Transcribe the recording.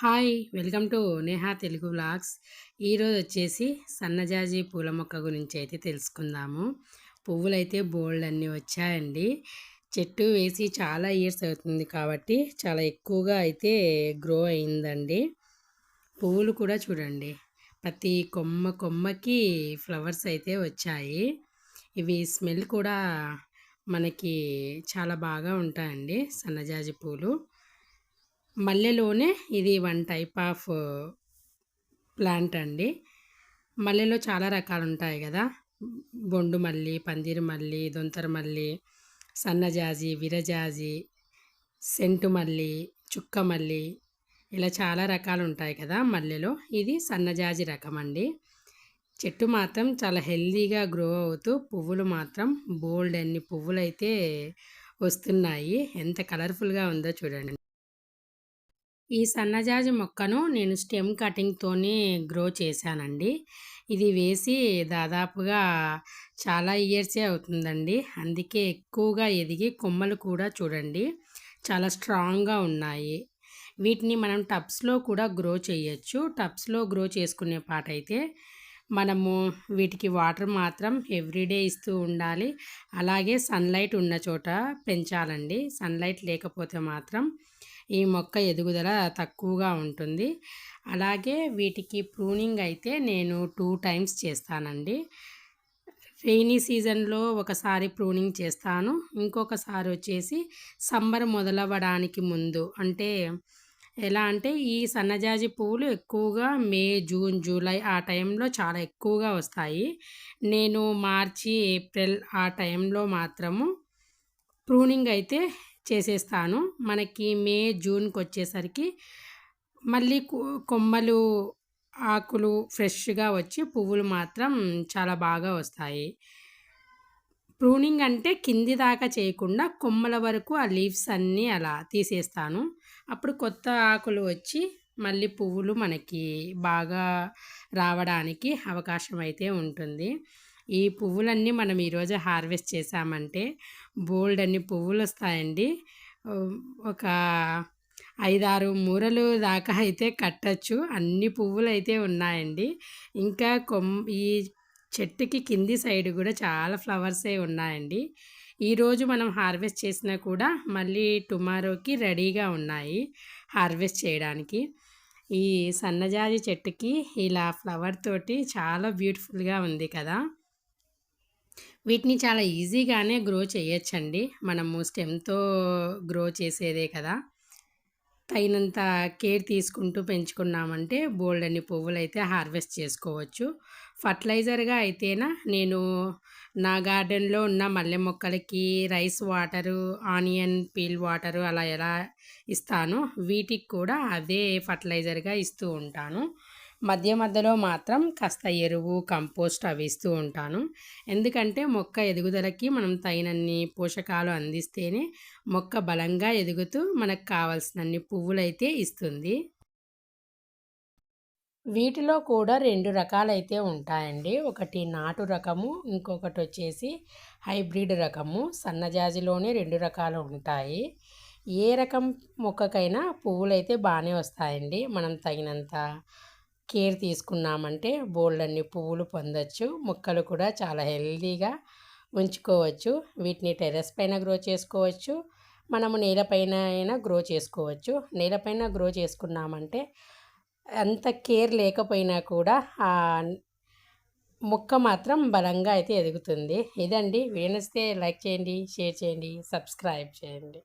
Hi welcome to Neha Telugu vlogs. ఈరోజు వచ్చేసి సన్నజాజి పూల మొక్క గురించి అయితే తెలుసుకుందాము. పువ్వులు అయితే బోల్డ్ అన్నీ వచ్చాయండి. చెట్టు వేసి చాలా ఇయర్స్ అవుతుంది కాబట్టి చాలా ఎక్కువగా అయితే గ్రో అయిందండి. పువ్వులు కూడా చూడండి. ప్రతి కొమ్మ కొమ్మకి ఫ్లవర్స్ అయితే వచ్చాయి. ఇవి స్మెల్ కూడా మనకి చాలా బాగా ఉంటాయండి సన్నజాజి పూలు. మల్లెలోనే ఇది వన్ టైప్ ఆఫ్ ప్లాంట్ అండి. మల్లెలో చాలా రకాలు ఉంటాయి కదా. బొండు మల్లి పందిరి మల్లి దొంతర మల్లి సన్నజాజి విరజాజి సెంటు మల్లి చుక్క మల్లి ఇలా చాలా రకాలు ఉంటాయి కదా మల్లెలో. ఇది సన్నజాజి రకం అండి. చెట్టు మాత్రం చాలా హెల్దీగా గ్రో అవుతూ పువ్వులు మాత్రం బోల్డ్ అన్ని పువ్వులు అయితే వస్తున్నాయి. ఎంత కలర్ఫుల్గా ఉందో చూడండి. ఈ సన్నజాజి మొక్కను నేను స్టెమ్ కటింగ్తోనే గ్రో చేశానండి. ఇది వేసి దాదాపుగా చాలా ఇయర్సే అవుతుందండి. అందుకే ఎక్కువగా ఎదిగి కొమ్మలు కూడా చూడండి. చాలా స్ట్రాంగ్గా ఉన్నాయి. వీటిని మనం టబ్స్లో కూడా గ్రో చేయొచ్చు. టబ్స్లో గ్రో చేసుకునే పాట అయితే మనము వీటికి వాటర్ మాత్రం ఎవ్రీడే ఇస్తూ ఉండాలి. అలాగే సన్లైట్ ఉన్న చోట పెంచాలండి. సన్లైట్ లేకపోతే మాత్రం ఈ మొక్క ఎదుగుదల తక్కువగా ఉంటుంది. అలాగే వీటికి ప్రూనింగ్ అయితే నేను టూ టైమ్స్ చేస్తానండి. రెయినీ సీజన్లో ఒకసారి ప్రూనింగ్ చేస్తాను. ఇంకొకసారి వచ్చేసి సమ్మర్ మొదలవ్వడానికి ముందు. అంటే ఎలా అంటే ఈ సన్నజాజి పువ్వులు ఎక్కువగా మే జూన్ జూలై ఆ టైంలో చాలా ఎక్కువగా వస్తాయి. నేను మార్చి ఏప్రిల్ ఆ టైంలో మాత్రము ప్రూనింగ్ అయితే చేసేస్తాను. మనకి మే జూన్కి వచ్చేసరికి మళ్ళీ కొమ్మలు ఆకులు ఫ్రెష్గా వచ్చి పువ్వులు మాత్రం చాలా బాగా వస్తాయి. ప్రూనింగ్ అంటే కింది దాకా చేయకుండా కొమ్మల వరకు ఆ లీవ్స్ అన్నీ అలా తీసేస్తాను. అప్పుడు కొత్త ఆకులు వచ్చి మళ్ళీ పువ్వులు మనకి బాగా రావడానికి అవకాశం అయితే ఉంటుంది. ఈ పువ్వులన్నీ మనం ఈరోజు హార్వెస్ట్ చేసామంటే బోల్డ్ అన్ని పువ్వులు వస్తాయండి ఒక ఐదారు మూరలు దాకా అయితే కట్టచ్చు. అన్ని పువ్వులు అయితే ఉన్నాయండి. ఇంకా కొమ్ ఈ చెట్టుకి కింది సైడ్ కూడా చాలా ఫ్లవర్సే ఉన్నాయండి. ఈరోజు మనం హార్వెస్ట్ చేసినా కూడా మళ్ళీ టుమారోకి రెడీగా ఉన్నాయి హార్వెస్ట్ చేయడానికి. ఈ సన్నజాజి చెట్టుకి ఇలా ఫ్లవర్ తోటి చాలా బ్యూటిఫుల్గా ఉంది కదా. వీటిని చాలా ఈజీగానే గ్రో చేయొచ్చండి. మనము స్టెమ్తో గ్రో చేసేదే కదా. తగినంత కేర్ తీసుకుంటూ పెంచుకున్నామంటే బోల్డ్ అన్ని పువ్వులు అయితే హార్వెస్ట్ చేసుకోవచ్చు. ఫర్టిలైజర్గా అయితేనా నేను నా గార్డెన్లో ఉన్న మల్లె మొక్కలకి rice water onion peel water అలా ఎలా ఇస్తాను వీటికి కూడా అదే ఫర్టిలైజర్గా ఇస్తూ ఉంటాను. మధ్య మధ్యలో మాత్రం కాస్త ఎరువు కంపోస్ట్ అవి ఇస్తూ ఉంటాను. ఎందుకంటే మొక్క ఎదుగుదలకి మనం తగినన్ని పోషకాలు అందిస్తేనే మొక్క బలంగా ఎదుగుతూ మనకు కావాల్సినన్ని పువ్వులైతే ఇస్తుంది. వీటిలో కూడా రెండు రకాలైతే ఉంటాయండి. ఒకటి నాటు రకము ఇంకొకటి వచ్చేసి హైబ్రిడ్ రకము. సన్నజాజిలోనే రెండు రకాలు ఉంటాయి. ఏ రకం మొక్కకైనా పువ్వులైతే బాగానే వస్తాయండి. మనం తగినంత కేర్ తీసుకున్నామంటే బోల్డ్ అన్ని పువ్వులు పొందొచ్చు మొక్కలు కూడా చాలా హెల్దీగా ఉంచుకోవచ్చు. వీటిని టెర్రస్ పైన గ్రో చేసుకోవచ్చు. మనము నేలపైన అయినా గ్రో చేసుకోవచ్చు. నేలపైన గ్రో చేసుకున్నామంటే అంత కేర్ లేకపోయినా కూడా ఆ మొక్క మాత్రం బలంగా అయితే ఎదుగుతుంది. ఇదండి. వీణిస్తే లైక్ చేయండి షేర్ చేయండి సబ్స్క్రైబ్ చేయండి.